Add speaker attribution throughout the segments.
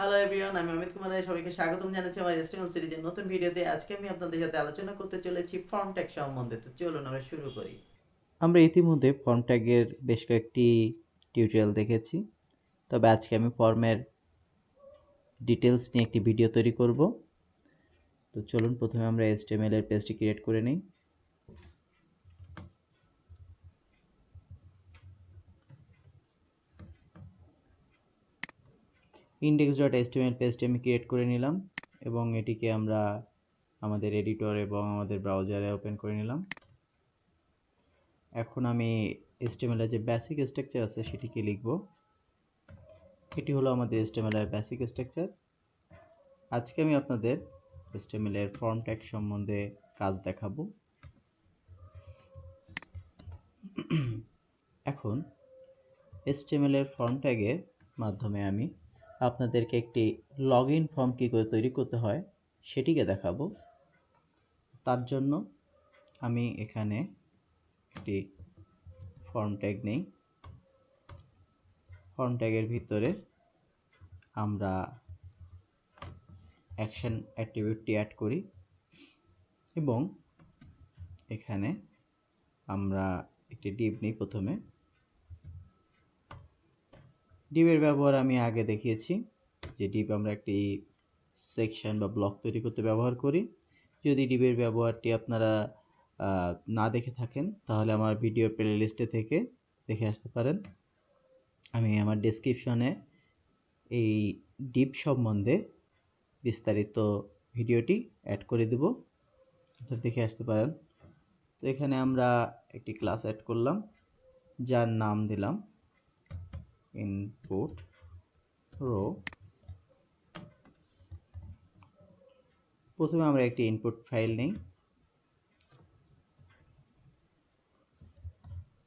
Speaker 1: Hello everyone আমি অমিত কুমার রায় সবাইকে স্বাগতম জানাচ্ছি আমার এস্টিমাল সিরিজের নতুন ভিডিওতে আজকে আমি আপনাদের সাথে আলোচনা করতে চলেছি ফর্ম ট্যাগ সম্বন্ধে। তো চলুন আমরা শুরু করি।
Speaker 2: আমরা ইতিমধ্যে ফর্ম ট্যাগের বেশ কয়েকটি টিউটোরিয়াল দেখেছি। তবে আজকে আমি ফর্মের ডিটেলস নিয়ে একটি ভিডিও তৈরি করব। তো চলুন প্রথমে আমরা HTML এর পেজটি ক্রিয়েট করে নিই। ইন্ডেক্স ডট এইচটিএমএল পেজটি আমি ক্রিয়েট করে নিলাম এবং এটিকে আমরা আমাদের এডিটর এবং আমাদের ব্রাউজারে ওপেন করে নিলাম। এখন আমি এর যে বেসিক স্ট্রাকচার আছে সেটিকে লিখব। এটি হলো আমাদের এর বেসিক স্ট্রাকচার আজকে আমি আপনাদের এর ফর্ম ট্যাগ সম্বন্ধে কাজ দেখাবো। এখন এর ফর্ম ট্যাগের মাধ্যমে আমি আপনাদেরকে একটি লগ ইন ফর্ম কী করে তৈরি করতে হয় সেটিকে দেখাবো। তার জন্য আমি এখানে একটি ফর্ম ট্যাগ নেই। ফর্ম ট্যাগের ভিতরে আমরা অ্যাকশন অ্যাট্রিবিউটটি অ্যাড করি এবং এখানে আমরা একটি ডিপ নিই প্রথমে। ডিপের ব্যবহার আমি আগে দেখিয়েছি, যে ডিপ আমরা একটি সেকশন বা ব্লক তৈরি করতে ব্যবহার করি। যদি ডিপের ব্যবহারটি আপনারা না দেখে থাকেন, তাহলে আমার ভিডিও প্লে লিস্টে থেকে দেখে আসতে পারেন। আমি আমার ডেসক্রিপশনে এই ডিপ সম্বন্ধে বিস্তারিত ভিডিওটি অ্যাড করে দেব। দেখে আসতে পারেন। তো এখানে আমরা একটি ক্লাস অ্যাড করলাম, যার নাম দিলাম ইনপুট রো প্রথমে আমরা একটি ইনপুট ফাইল নেই।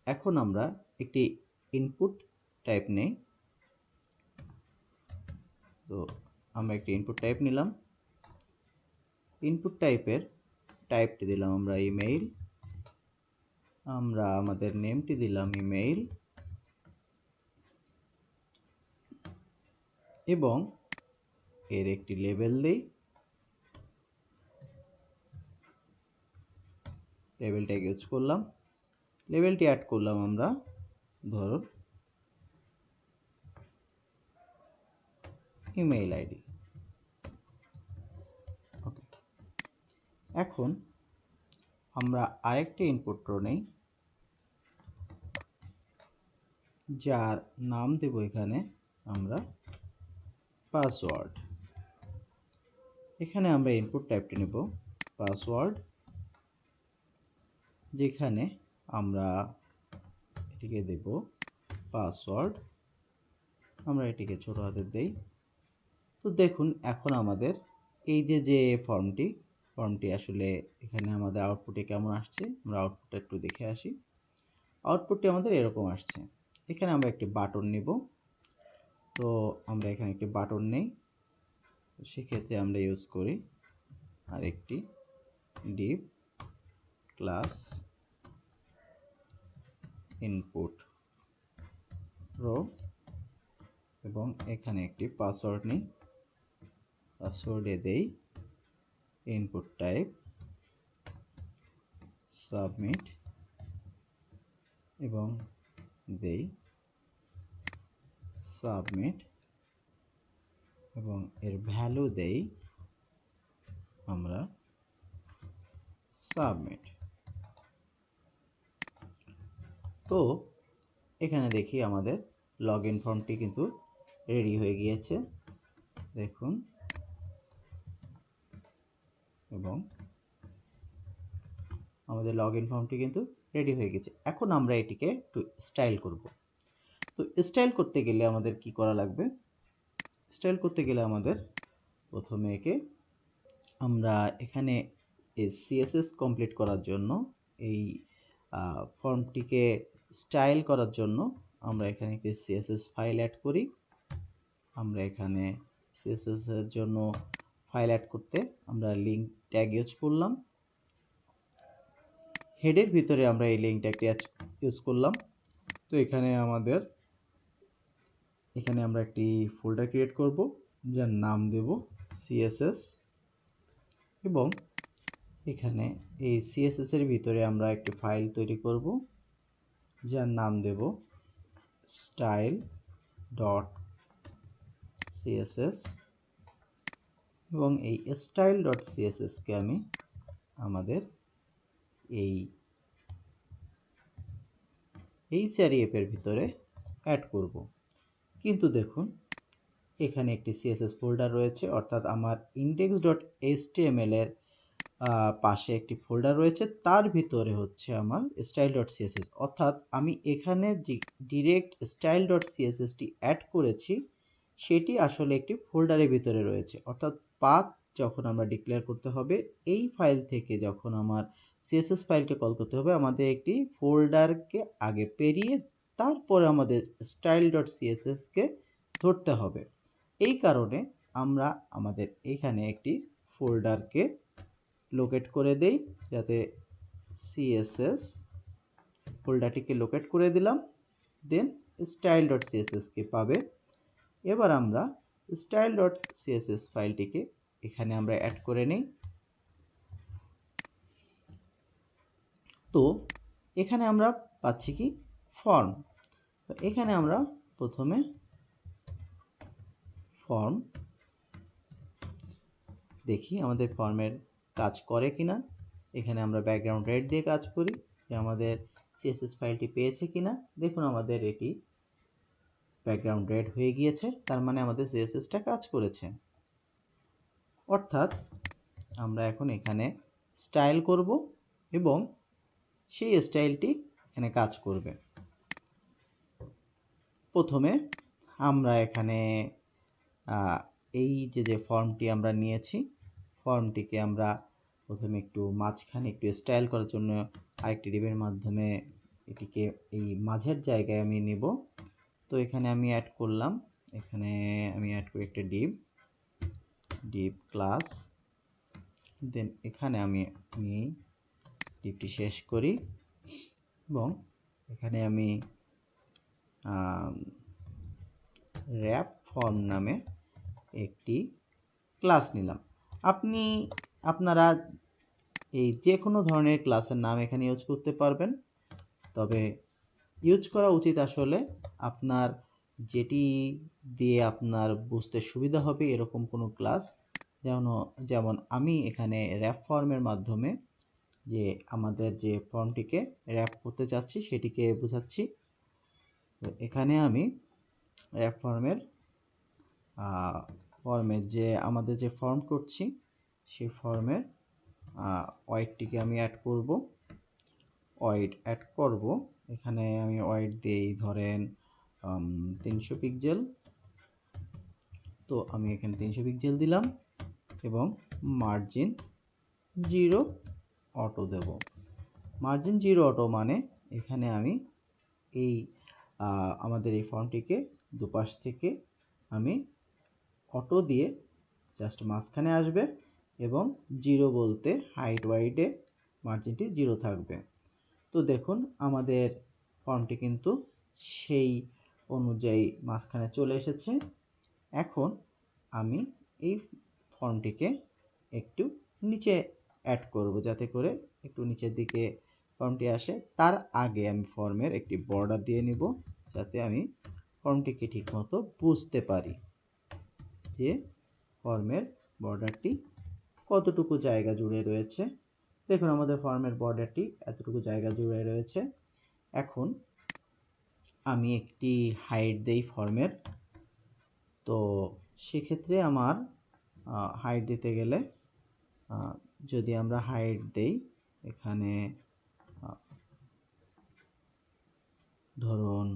Speaker 2: এখন আমরা একটি ইনপুট টাইপ নেই। তো আমরা একটি ইনপুট টাইপ নিলাম। ইনপুট টাইপের টাইপটি দিলাম আমরা ইমেইল আমরা আমাদের নেমটি দিলাম ইমেইল এবং এর একটি লেবেল দেই। লেবেলটা ইউজ করলাম। লেবেলটি অ্যাড করলাম আমরা, ধরুন ইমেইল আইডি ওকে এখন আমরা আরেকটি ইনপুট নেই, যার নাম দেব এখানে আমরা পাসওয়ার্ড। এখানে আমরা ইনপুট টাইপটি নেব, পাসওয়ার্ড, যেখানে আমরা এটিকে দেব, পাসওয়ার্ড। আমরা এটিকে ছোট হাতের দেই। তো দেখুন, এখন আমাদের এই যে যে ফর্মটি ফর্মটি আসলে এখানে আমাদের আউটপুটে কেমন আসছে, আমরা আউটপুটটা একটু দেখে আসি। আউটপুটটি আমাদের এরকম আসছে। এখানে আমরা একটি বাটন নিব। তো আমরা এখানে একটি বাটন নেই। সেক্ষেত্রে আমরা ইউজ করি আর একটি ডিপ ক্লাস ইনপুট রো এবং এখানে একটি পাসওয়ার্ড নিই। পাসওয়ার্ডে দেই ইনপুট টাইপ সাবমিট এবং দেই সাবমিট এবং এর ভ্যালু দেই আমরা সাবমিট তো এখানে দেখি আমাদের লগ ইন ফর্মটি কিন্তু রেডি হয়ে গিয়েছে। দেখুন। এবং আমাদের লগ ইন ফর্মটি কিন্তু রেডি হয়ে গেছে। এখন আমরা এটিকে একটু স্টাইল করব। তো স্টাইল করতে গেলে আমাদের কি করা লাগবে? স্টাইল করতে গেলে আমাদের প্রথমে একে আমরা এখানে সিএসএস কমপ্লিট করার জন্য, এই ফর্মটিকে স্টাইল করার জন্য আমরা এখানে একটি সিএসএস ফাইল অ্যাড করি। আমরা এখানে সিএসএস এর জন্য ফাইল অ্যাড করতে আমরা লিঙ্ক ট্যাগ ইউজ করলাম। হেডের ভিতরে আমরা এই লিঙ্ক ট্যাগটি ইউজ করলাম। তো এখানে আমাদের এখানে আমরা একটি ফোল্ডার ক্রিয়েট করব, যার নাম দেব সিএসএস এবং এখানে এই সিএসএস এর ভিতরে আমরা একটি ফাইল তৈরি করব, যার নাম দেব স্টাইল ডট সিএসএস এবং এই স্টাইল ডট সিএসএসকে আমি আমাদের এই এইচআরইএফ এর ভিতরে অ্যাড করব। কিন্তু দেখুন, এখানে একটি সিএসএস ফোল্ডার রয়েছে, অর্থাৎ আমার ইন্ডেক্স ডট এর পাশে একটি ফোল্ডার রয়েছে, তার ভিতরে হচ্ছে আমার স্টাইল ডট সিএসএস অর্থাৎ আমি এখানে যে ডিরেক্ট স্টাইল ডট সিএসএসটি অ্যাড করেছি, সেটি আসলে একটি ফোল্ডারের ভিতরে রয়েছে। অর্থাৎ পাথ যখন আমরা ডিক্লেয়ার করতে হবে, এই ফাইল থেকে যখন আমার সিএসএস ফাইলকে কল করতে হবে, আমাদের একটি ফোল্ডারকে আগে পেরিয়ে তারপরে আমাদের স্টাইল ডট সিএসএসকে ধরতে হবে। এই কারণে আমরা আমাদের এখানে একটি ফোল্ডারকে লোকেট করে দেই, যাতে সিএসএস ফোল্ডারটিকে লোকেট করে দিলাম। দেন স্টাইল ডট সিএসএসকে পাবে। এবার আমরা স্টাইল ডট সিএসএস ফাইলটিকে এখানে আমরা অ্যাড করে নিই। তো এখানে আমরা পাচ্ছি কি? ফর্ম এখানে আমরা প্রথমে ফর্ম দেখি আমাদের ফর্মের কাজ করে কিনা। এখানে আমরা ব্যাকগ্রাউন্ড রেড দিয়ে কাজ করি যে আমাদের সিএসএস ফাইলটি পেয়েছে কিনা। দেখুন আমাদের এটি ব্যাকগ্রাউন্ড রেড হয়ে গিয়েছে, তার মানে আমাদের সিএসএসটা কাজ করেছে। অর্থাৎ আমরা এখন এখানে স্টাইল করব এবং সেই স্টাইলটি এখানে কাজ করবে। প্রথমে আমরা এখানে এই যে যে ফর্মটি আমরা নিয়েছি, ফর্মটিকে আমরা প্রথমে একটু মাঝখানে একটু স্টাইল করার জন্য আরেকটি রিবের মাধ্যমে এটিকে এই মাঝের জায়গায় আমি নিব। তো এখানে আমি অ্যাড করলাম, এখানে আমি অ্যাড করি একটা ডিপ ডিপ ক্লাস দেন এখানে আমি আমি ডিপটি শেষ করি এবং এখানে আমি র্যাপ ফর্ম নামে একটি ক্লাস নিলাম। আপনি, আপনারা এই যে কোনো ধরনের ক্লাসের নাম এখানে ইউজ করতে পারবেন। তবে ইউজ করা উচিত আসলে আপনার যেটি দিয়ে আপনার বুঝতে সুবিধা হবে এরকম কোনো ক্লাস যেমন যেমন আমি এখানে র্যাপ ফর্মের মাধ্যমে যে আমাদের যে ফর্মটিকে র্যাপ করতে চাচ্ছি, সেটিকে বোঝাচ্ছি। তো এখানে আমি র্যাপ ফর্মের ফর্মের যে আমাদের যে ফর্ম করছি, সেই ফর্মের ওয়াইডটিকে আমি অ্যাড করব। ওয়াইড অ্যাড করব। এখানে আমি ওয়াইড দিই ধরেন তিনশো পিক্সেল তো আমি এখানে তিনশো পিক্সেল দিলাম এবং মার্জিন জিরো অটো দেব। মার্জিন জিরো অটো মানে এখানে আমি এই আমাদের এই ফর্মটিকে দুপাশ থেকে আমি অটো দিয়ে জাস্ট মাঝখানে আসবে এবং জিরো বলতে হাইট ওয়াইডে মার্জিনটি জিরো থাকবে। তো দেখুন, আমাদের ফর্মটি কিন্তু সেই অনুযায়ী মাঝখানে চলে এসেছে। এখন আমি এই ফর্মটিকে একটু নিচে অ্যাড করব, যাতে করে একটু নিচের দিকে ফর্মটি আসে, তার আগে আমি ফর্মের একটি বর্ডার দিয়ে নিব, যাতে আমি ফর্মটিকে ঠিকমতো বুঝতে পারি যে ফর্মের বর্ডারটি কতটুকু জায়গা জুড়ে রয়েছে। দেখুন, আমাদের ফর্মের বর্ডারটি এতটুকু জায়গা জুড়ে রয়েছে। এখন আমি একটি হাইট দেই ফর্মের। তো সেক্ষেত্রে আমার হাইট দিতে গেলে যদি আমরা হাইট দেই, এখানে ধরুন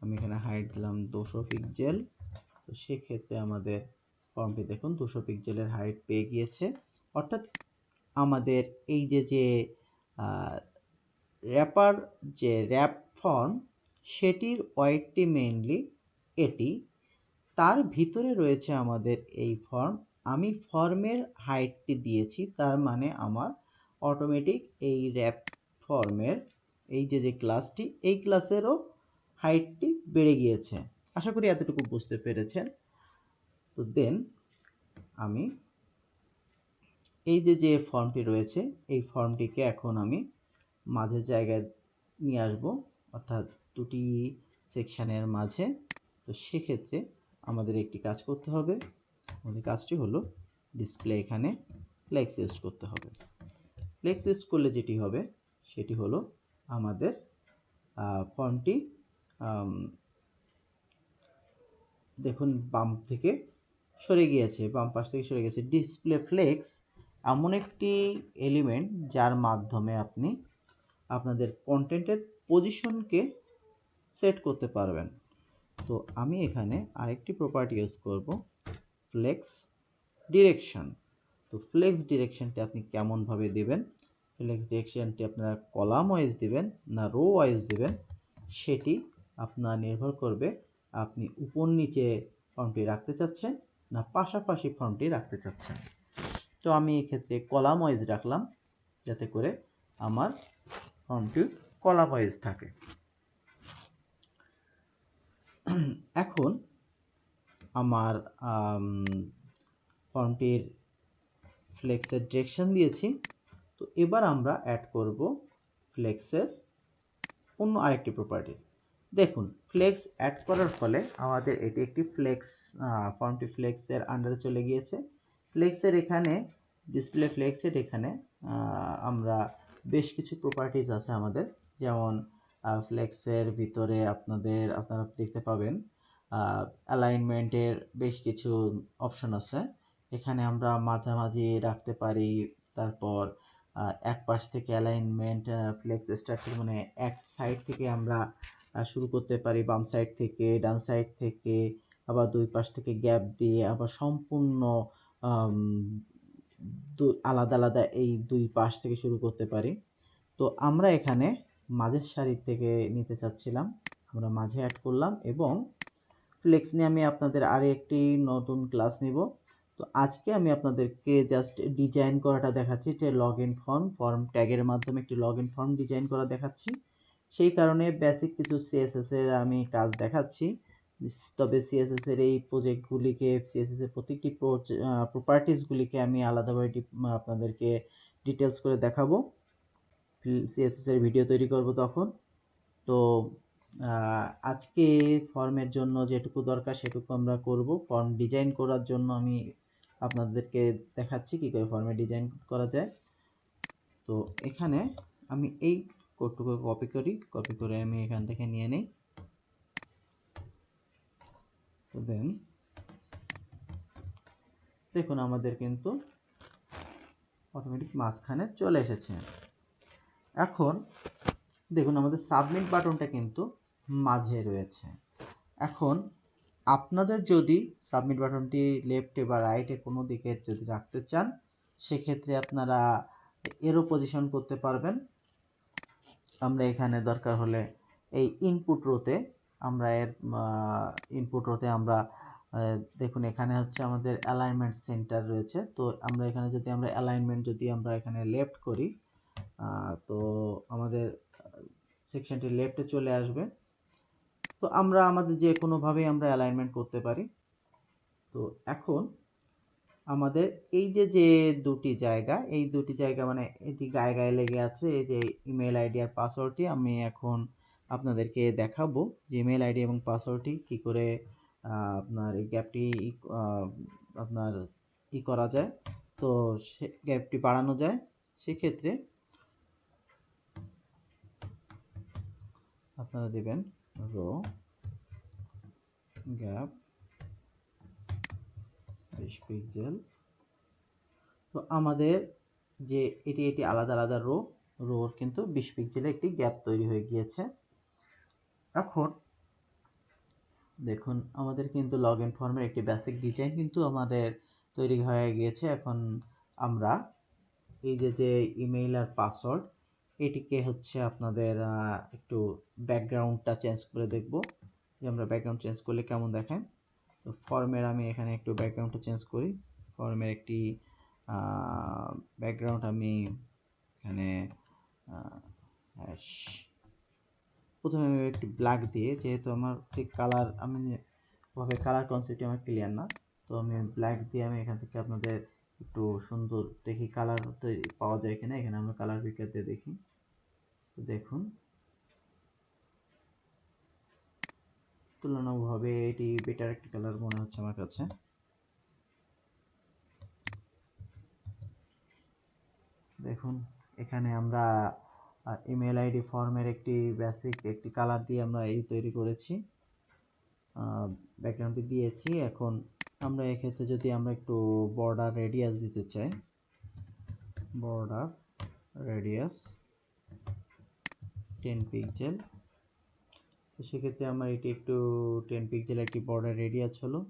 Speaker 2: আমি এখানে হাইট দিলাম দুশো পিক্সেল তো সেক্ষেত্রে আমাদের ফর্মটি দেখুন, দুশো পিক্সেলের হাইট পেয়ে গিয়েছে। অর্থাৎ আমাদের এই যে যে র্যাপার যে র্যাপ ফর্ম সেটির ওয়াইডটি মেইনলি এটি। তার ভিতরে রয়েছে আমাদের এই ফর্ম আমি ফর্মের হাইটটি দিয়েছি, তার মানে আমার অটোমেটিক এই র্যাপ ফর্মের এই যে যে ক্লাসটি এই ক্লাসেরও হাইটটি বেড়ে গিয়েছে। আশা করি এতটুকু বুঝতে পেরেছেন। তো দেন আমি এই যে যে ফর্মটি রয়েছে, এই ফর্মটিকে এখন আমি মাঝের জায়গায় নিয়ে আসব। অর্থাৎ দুটি সেকশানের মাঝে। তো সেক্ষেত্রে আমাদের একটি কাজ করতে হবে। আমাদের কাজটি হলো ডিসপ্লে এখানে ফ্লেক্স ইউজ করতে হবে। ফ্লেক্স ইউজ করলে যেটি হবে, সেটি হলো আমাদের ফর্মটি দেখুন বাম থেকে সরে গিয়েছে, বাম পাশ থেকে সরে গেছে ডিসপ্লে ফ্লেক্স এমন একটি এলিমেন্ট যার মাধ্যমে আপনি আপনাদের কন্টেন্টের পজিশনকে সেট করতে পারবেন। তো আমি এখানে আরেকটি প্রপার্টি ইউজ করব, ফ্লেক্স ডিরেকশন। তো ফ্লেক্স ডিরেকশনটি আপনি কেমনভাবে দেবেন? ফ্লেক্স ডিরেকশনটি আপনারা কলাম ওয়াইজ দিবেন না রো ওয়াইজ দিবেন সেটি আপনার নির্ভর করবে আপনি উপর নিচে ফর্মটি রাখতে চাচ্ছেন না পাশাপাশি ফর্মটি রাখতে চাচ্ছেন। তো আমি এক্ষেত্রে কলাম ওয়াইজ রাখলাম যাতে করে আমার ফর্মটি কলাম ওয়াইজ থাকে। এখন আমার আম, ফর্মটির ফ্লেক্সের ডিরেকশন দিয়েছি। তো এবার আমরা অ্যাড করব ফ্লেক্সের অন্য আরেকটি প্রপার্টিস দেখুন, ফ্লেক্স অ্যাড করার ফলে আমাদের এটি একটি ফ্লেক্স ফর্মটি ফ্লেক্সের আন্ডারে চলে গিয়েছে। ফ্লেক্সের এখানে ডিসপ্লে ফ্লেক্সের এখানে আমরা বেশ কিছু প্রপার্টিজ আছে আমাদের। যেমন ফ্লেক্সের ভিতরে আপনাদের, আপনারা দেখতে পাবেন অ্যালাইনমেন্টের বেশ কিছু অপশন আছে। এখানে আমরা মাঝামাঝি রাখতে পারি, তারপর এক পাশ থেকে অ্যালাইনমেন্ট ফ্লেক্স স্ট্রাকচার মানে এক সাইড থেকে আমরা শুরু করতে পারি। বাম সাইড থেকে, ডান সাইড থেকে, আবার দুই পাশ থেকে গ্যাপ দিয়ে আবার সম্পূর্ণ আলাদা আলাদা এই দুই পাশ থেকে শুরু করতে পারি। তো আমরা এখানে মাঝের সারি থেকে নিতে চাচ্ছিলাম। আমরা মাঝে অ্যাড করলাম এবং ফ্লেক্স নিয়ে আমি আপনাদের আরে একটি নতুন ক্লাস নিব। তো আজকে আমি আপনাদেরকে জাস্ট ডিজাইন করাটা দেখাচ্ছি। যে লগ ইন ফর্ম ফর্ম ট্যাগের মাধ্যমে একটি লগ ইন ফর্ম ডিজাইন করা দেখাচ্ছি। সেই কারণে বেসিক কিছু সিএসএস এর আমি কাজ দেখাচ্ছি। তবে সিএসএস এর এই প্রজেক্টগুলিকে সিএসএস এর প্রত্যেকটি প্রপার্টিসগুলিকে আমি আলাদাভাবে আপনাদেরকে ডিটেলস করে দেখাবো। সিএসএস এর ভিডিও তৈরি করব তখন। তো আজকে ফর্মের জন্য যেটুকু দরকার সেটুকু আমরা করব। ফর্ম ডিজাইন করার জন্য আমি আপনাদেরকে দেখাচ্ছি কী করে ফর্মে ডিজাইন করা যায়। তো এখানে আমি এই কোডটুকু কপি করি। কপি করে আমি এখান থেকে নিয়ে নিই। তো দেন দেখুন আমাদের কিন্তু অটোমেটিক মাঝখানে চলে এসেছে। এখন দেখুন আমাদের সাবমিট বাটনটা কিন্তু মাঝে রয়েছে। এখন আপনাদের যদি সাবমিট বাটনটি লেফটে বা রাইটে কোনো দিকে যদি রাখতে চান, সেক্ষেত্রে আপনারা এরও পজিশন করতে পারবেন। আমরা এখানে দরকার হলে এই ইনপুট রোতে আমরা এর ইনপুট রোতে আমরা দেখুন এখানে হচ্ছে আমাদের অ্যালাইনমেন্ট সেন্টার রয়েছে। তো আমরা এখানে যদি আমরা অ্যালাইনমেন্ট যদি আমরা এখানে লেফট করি তো আমাদের সেকশনটি লেফটে চলে আসবে। তো আমরা আমাদের যে কোনোভাবেই আমরা অ্যালাইনমেন্ট করতে পারি। তো এখন আমাদের এই যে যে দুটি জায়গা, এই দুটি জায়গা মানে এটি গায়ে গায়ে লেগে আছে, এই যে ইমেল আইডি আর পাসওয়ার্ডটি আমি এখন আপনাদেরকে দেখাবো যে ইমেল আইডি এবং পাসওয়ার্ডটি কী করে আপনার এই গ্যাপটি আপনার ই করা যায়। তো সে গ্যাপটি বাড়ানো যায়। সেক্ষেত্রে আপনারা দেবেন রো গ্যাপ বিশ পিক্সেল তো আমাদের যে এটি এটি আলাদা আলাদা রো রোর কিন্তু বিশ পিক্সেলের একটি গ্যাপ তৈরি হয়ে গিয়েছে। এখন দেখুন, আমাদের কিন্তু লগ ইন ফর্মের একটি বেসিক ডিজাইন কিন্তু আমাদের তৈরি হয়ে গিয়েছে। এখন আমরা এই যে যে ইমেইল আর পাসওয়ার্ড এটিকে হচ্ছে আপনাদের একটু ব্যাকগ্রাউন্ডটা চেঞ্জ করে দেখব। যে আমরা ব্যাকগ্রাউন্ড চেঞ্জ করলে কেমন দেখায়? তো ফর্মের আমি এখানে একটু ব্যাকগ্রাউন্ডটা চেঞ্জ করি। ফর্মের একটি ব্যাকগ্রাউন্ড আমি এখানে প্রথমে আমি একটি ব্ল্যাক দিয়ে, যেহেতু আমার ঠিক কালার, আমি ভাবে কালার কনসেপ্টটি আমার ক্লিয়ার না, তো আমি ব্ল্যাক দিয়ে আমি এখান থেকে আপনাদের একটু সুন্দর দেখি কালার পাওয়া যায় কিনা, এখানে আমরা কালার পিকার দিয়ে দেখি। দেখুন। তুলনাভাবে এটি বেটার একটা কালার মনে হচ্ছে আমার কাছে। দেখুন, এখানে আমরা ইমেল আইডি ফর্মের একটি বেসিক একটি কালার দিয়ে আমরা এই তৈরি করেছি। ব্যাকগ্রাউন্ডটি দিয়েছি। এখন আমরা এক্ষেত্রে যদি আমরা একটু বর্ডার রেডিয়াস দিতে চাই বর্ডার রেডিয়াস টেন পিক্সেল তো সেক্ষেত্রে আমার এটি একটু টেন পিক্সেল একটি বর্ডার রেডিয়াস হলো।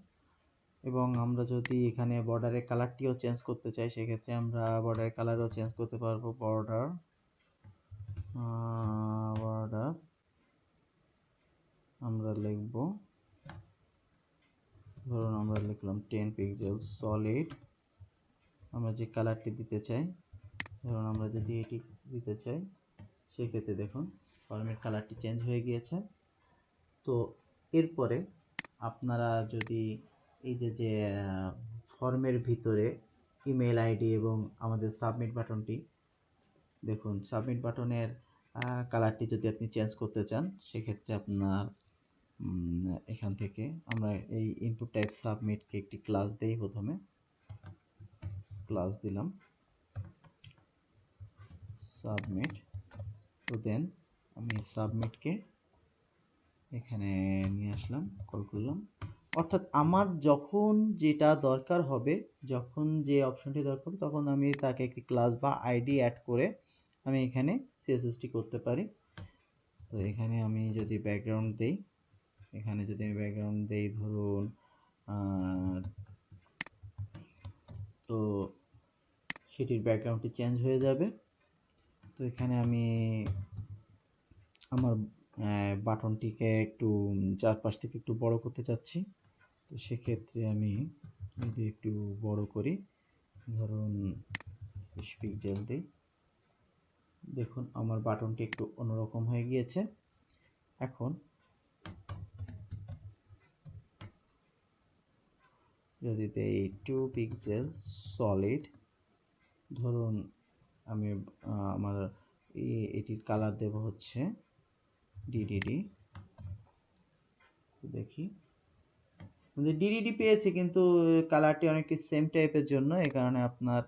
Speaker 2: এবং আমরা যদি এখানে বর্ডারের কালারটিও চেঞ্জ করতে চাই, সেক্ষেত্রে আমরা বর্ডারের কালারও চেঞ্জ করতে পারব। বর্ডার বর্ডার আমরা লিখব ধরুন আমরা লিখলাম টেন পিক্সেল সলিড আমরা যে কালারটি দিতে চাই, ধরুন আমরা যদি এটি দিতে চাই, সেক্ষেত্রে দেখুন ফর্মের কালারটি চেঞ্জ হয়ে গিয়েছে। তো এরপরে আপনারা যদি এই যে যে ফর্মের ভিতরে ইমেল আইডি এবং আমাদের সাবমিট বাটনটি দেখুন সাবমিট বাটনের কালারটি যদি আপনি চেঞ্জ করতে চান, সেক্ষেত্রে আপনার এখান থেকে আমরা এই ইনপুট টাইপ সাবমিটকে একটি ক্লাস দেই প্রথমে। ক্লাস দিলাম। সাবমিট তো দেন আমি সাবমিটকে এখানে নিয়ে আসলাম কল করলাম। অর্থাৎ আমার যখন যেটা দরকার হবে, যখন যে অপশনটি দরকার হবে, তখন আমি তাকে একটি ক্লাস বা আইডি অ্যাড করে আমি এখানে সিএসএসটি করতে পারি। তো এখানে আমি যদি ব্যাকগ্রাউন্ড দেই এখানে যদি আমি ব্যাকগ্রাউন্ড দেই ধরুন তো সেটির ব্যাকগ্রাউন্ডটি চেঞ্জ হয়ে যাবে। তো এখানে আমি আমার বাটনটিকে একটু চারপাশ থেকে একটু বড় করতে চাচ্ছি। তো সেক্ষেত্রে আমি যদি একটু বড় করি, ধরুন পিক্সেল দিই। দেখুন, আমার বাটনটি একটু অন্যরকম হয়ে গিয়েছে। এখন যদি এই টু পিক্সেল সলিড ধরুন আমি আমার এ- এটির কালার দেব হচ্ছে ডিডিডি দেখি। ডিডিডি পেয়েছে, কিন্তু কালারটি অনেকটি সেম টাইপের জন্য এই কারণে আপনার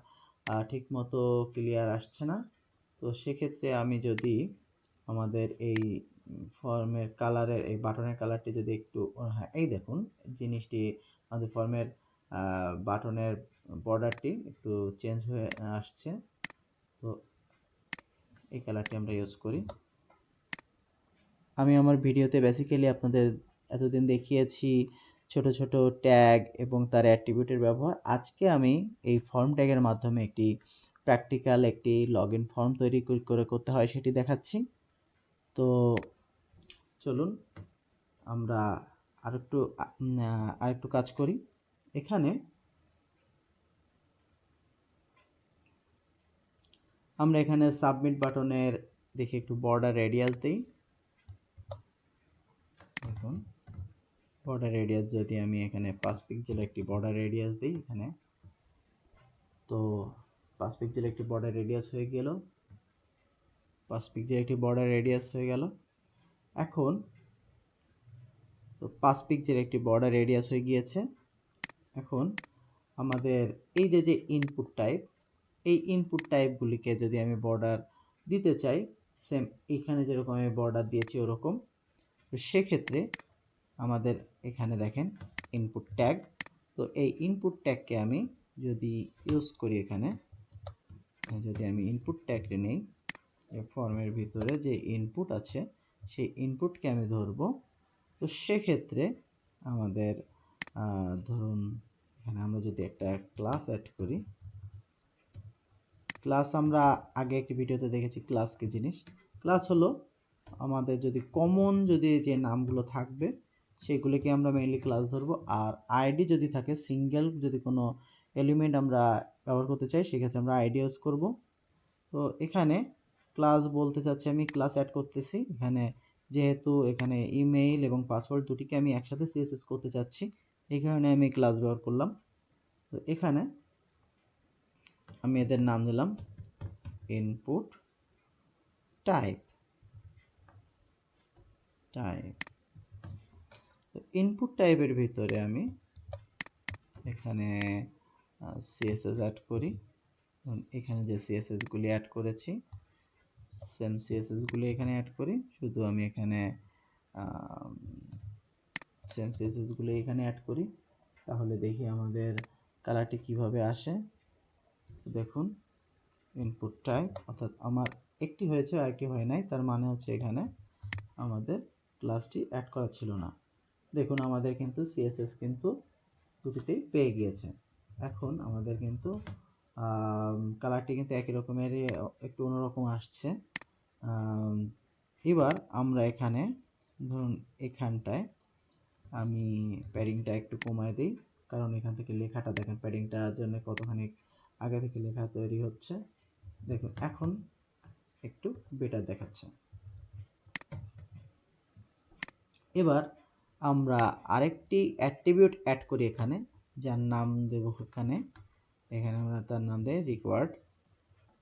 Speaker 2: ঠিক মতো ক্লিয়ার আসছে না। তো সেক্ষেত্রে আমি যদি আমাদের এই ফর্মের কালারের এই বাটনের কালারটি যদি একটু হ্যাঁ এই দেখুন, জিনিসটি আমাদের ফর্মের বাটনের বর্ডারটি একটু চেঞ্জ হয়ে আসছে। তো এই কালারটি আমরা ইউজ করি। আমি আমার ভিডিওতে বেসিক্যালি আপনাদের এতদিন দেখিয়েছি ছোট ছোট ট্যাগ এবং তার অ্যাট্রিবিউটের ব্যবহার। আজকে আমি এই ফর্ম ট্যাগের মাধ্যমে একটি প্র্যাকটিক্যাল একটি লগ ইন ফর্ম তৈরি করে করতে হয় সেটি দেখাচ্ছি। তো চলুন আমরা আরেকটু আরেকটু কাজ করি। এখানে আমরা এখানে সাবমিট বাটনের দেখি একটু বর্ডার রেডিয়াস দিই। দেখুন বর্ডার রেডিয়াস যদি আমি এখানে পাঁচ পিক্সেল একটি বর্ডার রেডিয়াস দিই এখানে, তো পাঁচ পিক্সেল একটি বর্ডার রেডিয়াস হয়ে গেল। পাঁচ পিক্সেল একটি বর্ডার রেডিয়াস হয়ে গেল। এখন, তো পাঁচ পিক্সেল একটি বর্ডার রেডিয়াস হয়ে গিয়েছে। এখন আমাদের এই যে যে ইনপুট টাইপ এই ইনপুট টাইপগুলিকে যদি আমি বর্ডার দিতে চাই সেম এখানে যেরকম আমি বর্ডার দিয়েছি ওরকম, তো সেক্ষেত্রে আমাদের এখানে দেখেন ইনপুট ট্যাগ তো এই ইনপুট ট্যাগকে আমি যদি ইউজ করি এখানে যদি আমি ইনপুট ট্যাগটি নেই ফর্মের ভিতরে যে ইনপুট আছে, সেই ইনপুটকে আমি ধরবো। তো সেক্ষেত্রে আমাদের ধরুন, এখানে আমরা যদি একটা ক্লাস অ্যাড করি ক্লাস আমরা আগে একটি ভিডিওতে দেখেছি ক্লাস কি জিনিস? ক্লাস হলো আমাদের যদি কমন যদি যে নামগুলো থাকবে, সেগুলিকে আমরা মেইনলি ক্লাস ধরবো, আর আইডি যদি থাকে সিঙ্গেল যদি কোনো এলিমেন্ট আমরা ব্যবহার করতে চাই, সেক্ষেত্রে আমরা আইডি ইউজ করব। তো এখানে ক্লাস বলতে চাচ্ছি আমি ক্লাস অ্যাড করতেছি। এখানে যেহেতু এখানে ইমেইল এবং পাসওয়ার্ড দুটিকে আমি একসাথে সিএসএস করতে চাচ্ছি এই কারণে আমি ক্লাস ব্যবহার করলাম। তো এখানে আমি এদের নাম দিলাম ইনপুট টাইপ টাইপ তো ইনপুট টাইপের ভিতরে আমি এখানে সিএসএস অ্যাড করি। এখানে যে সিএসএসগুলি অ্যাড করেছি সেম সিএসএসগুলি এখানে অ্যাড করি। শুধু আমি এখানে সিএসএসগুলি এখানে অ্যাড করি। তাহলে দেখি আমাদের কালারটি কীভাবে আসে। দেখুন ইনপুট টাইপ অর্থাৎ আমার একটি হয়েছে আর একটি হয় নাই, তার মানে হচ্ছে এখানে আমাদের ক্লাসটি অ্যাড করা ছিল না। দেখুন, আমাদের কিন্তু সিএসএস কিন্তু দুটিতেই পেয়ে গিয়েছে। এখন আমাদের কিন্তু কালারটি কিন্তু একই রকমেরই, একটু অন্যরকম আসছে। এবার আমরা এখানে, ধরুন, এখানটায় আমি প্যাডিংটা একটু কমায় দিই, কারণ এখান থেকে লেখাটা দেখেন প্যাডিংটার জন্য কতখানি আগে থেকে লেখা তৈরি হচ্ছে। দেখুন, এখন একটু বেটার দেখাচ্ছে। এবার আমরা আরেকটি অ্যাট্রিবিউট অ্যাড করি এখানে, যার নাম দেব এখানে। এখানে আমরা তার নাম দেই রিকোয়ার্ড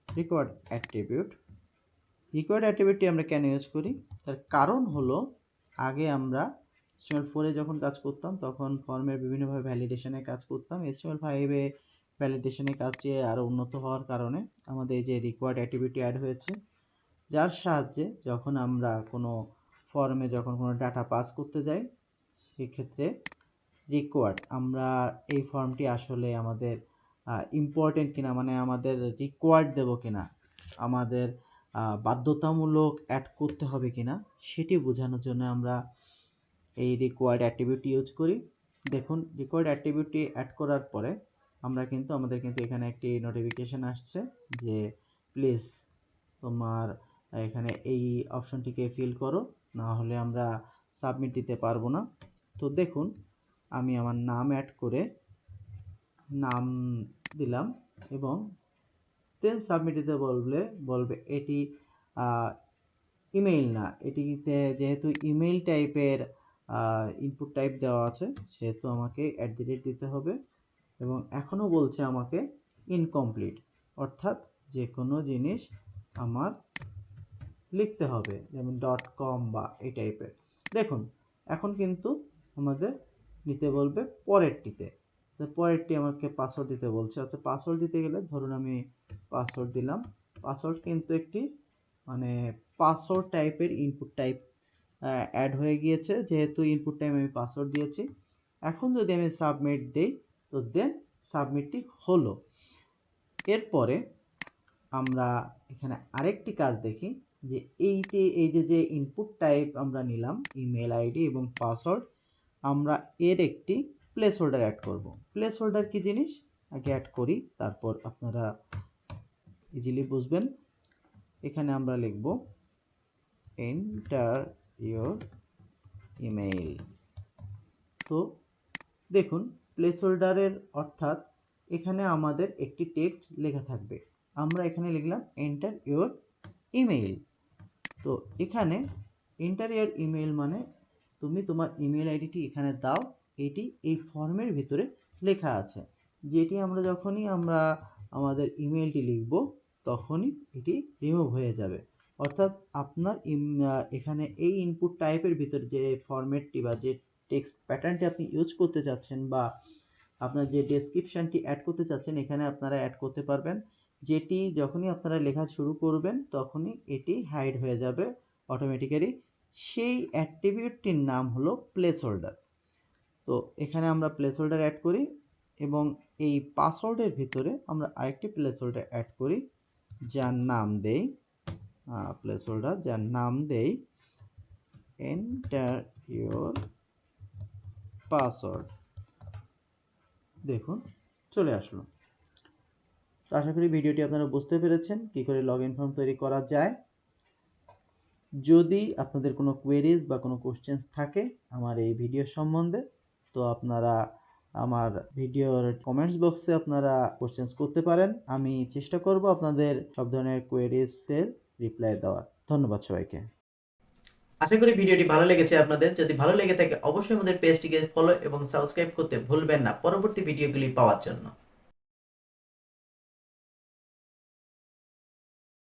Speaker 2: রিকোয়ার্ড অ্যাট্রিবিউট রিকোয়ার্ড অ্যাট্রিবিউটটি আমরা কেন ইউজ করি? তার কারণ হলো, আগে আমরা এসটিএমএল ফোরে যখন কাজ করতাম, তখন ফর্মের বিভিন্নভাবে ভ্যালিডেশনে কাজ করতাম। এসটিএমএল ফাইভে ভ্যালিডেশনের কাজটি আরও উন্নত হওয়ার কারণে আমাদের যে রিকোয়ার্ড অ্যাক্টিভিটি অ্যাড হয়েছে, যার সাহায্যে যখন আমরা কোনো ফর্মে যখন কোনো ডাটা পাস করতে যাই, সেক্ষেত্রে রিকোয়ার্ড আমরা এই ফর্মটি আসলে আমাদের ইম্পর্টেন্ট কিনা মানে আমাদের রিকোয়ার্ড দেব কিনা, আমাদের বাধ্যতামূলক অ্যাড করতে হবে কিনা, সেটি বোঝানোর জন্য আমরা এই রিকোয়ার্ড অ্যাট্রিবিউট ইউজ করি। দেখুন রিকোয়ার্ড অ্যাট্রিবিউটটি অ্যাড করার পরে আমরা কিন্তু, আমাদের কিন্তু এখানে একটি নোটিফিকেশান আসছে যে প্লিজ তোমার, এখানে এই অপশনটিকে ফিল করো, না হলে আমরা সাবমিট দিতে পারব না। তো দেখুন, আমি আমার নাম অ্যাড করে নাম দিলাম এবং দেন সাবমিট দিতে বলবে বলবে এটি ইমেইল না। এটিতে যেহেতু ইমেইল টাইপের ইনপুট টাইপ দেওয়া আছে, সেহেতু আমাকে অ্যাট দি রেট দিতে হবে এবং এখনও বলছে আমাকে ইনকমপ্লিট অর্থাৎ যে কোনো জিনিস আমার লিখতে হবে, যেমন ডট কম বা এই টাইপের দেখুন, এখন কিন্তু আমাদের নিতে বলবে পরেরটিতে তো পরেরটি আমাকে পাসওয়ার্ড দিতে বলছে, অর্থাৎ পাসওয়ার্ড দিতে গেলে ধরুন আমি পাসওয়ার্ড দিলাম পাসওয়ার্ড কিন্তু একটি মানে পাসওয়ার্ড টাইপের ইনপুট টাইপ অ্যাড হয়ে গিয়েছে, যেহেতু ইনপুট টাইম আমি পাসওয়ার্ড দিয়েছি। এখন যদি আমি সাবমিট দিই, তো দেন সাবমিটটি হলো। এরপরে আমরা এখানে আরেকটি কাজ দেখি, যে এইটি এই যে যে ইনপুট টাইপ আমরা নিলাম ইমেল আইডি এবং পাসওয়ার্ড আমরা এর একটি প্লেস হোল্ডার অ্যাড করব। প্লেস হোল্ডার কি জিনিস? আগে অ্যাড করি, তারপর আপনারা ইজিলি বুঝবেন। এখানে আমরা লিখব এন্টার ইয়োর ইমেইল তো দেখুন প্লেস হোল্ডারের অর্থাৎ এখানে আমাদের একটি টেক্সট লেখা থাকবে। আমরা এখানে লিখলাম এন্টার ইয়োর ইমেইল তো এখানে এন্টার ইয়োর ইমেইল মানে তুমি তোমার ইমেল আইডিটি এখানে দাও, এটি এই ফর্মের ভিতরে লেখা আছে। যেটি আমরা যখনই আমরা আমাদের ইমেলটি লিখব, তখনই এটি রিমুভ হয়ে যাবে। অর্থাৎ আপনার এখানে এই ইনপুট টাইপের ভিতরে যে ফরম্যাটটি বা যে টেক্সট প্যাটার্নটি আপনি ইউজ করতে চাচ্ছেন বা আপনার যে ডেসক্রিপশনটি অ্যাড করতে চাচ্ছেন, এখানে আপনারা অ্যাড করতে পারবেন। যেটি যখনই আপনারা লেখা শুরু করবেন, তখনই এটি হাইড হয়ে যাবে অটোমেটিক্যালি সেই অ্যাট্রিবিউটটির নাম হলো প্লেস হোল্ডার তো এখানে আমরা প্লেস হোল্ডার অ্যাড করি এবং এই পাসওয়ার্ডের ভিতরে আমরা আরেকটি প্লেস হোল্ডার অ্যাড করি, যার নাম দেই প্লেস হোল্ডার যার নাম দেই এন্টার ইউর পাসওয়ার্ড দেখুন, চলে আসলো। তো আশা করি ভিডিওটি আপনারা বুঝতে পেরেছেন কী করে লগ ইন ফর্ম তৈরি করা যায়। যদি আপনাদের কোনো কোয়েরিজ বা কোনো কোশ্চেন্স থাকে আমার এই ভিডিও সম্বন্ধে, তো আপনারা আমার ভিডিওর কমেন্টস বক্সে আপনারা কোশ্চেন্স করতে পারেন। আমি চেষ্টা করব আপনাদের সব ধরনের কোয়েরিজের রিপ্লাই দেওয়া ধন্যবাদ সবাইকে।
Speaker 1: আশা করি ভিডিওটি ভালো লেগেছে আপনাদের। যদি ভালো লেগে থাকে, অবশ্যই আমাদের পেজটিকে ফলো এবং সাবস্ক্রাইব করতে ভুলবেন না। পরবর্তী ভিডিওগুলি পাওয়ার জন্য।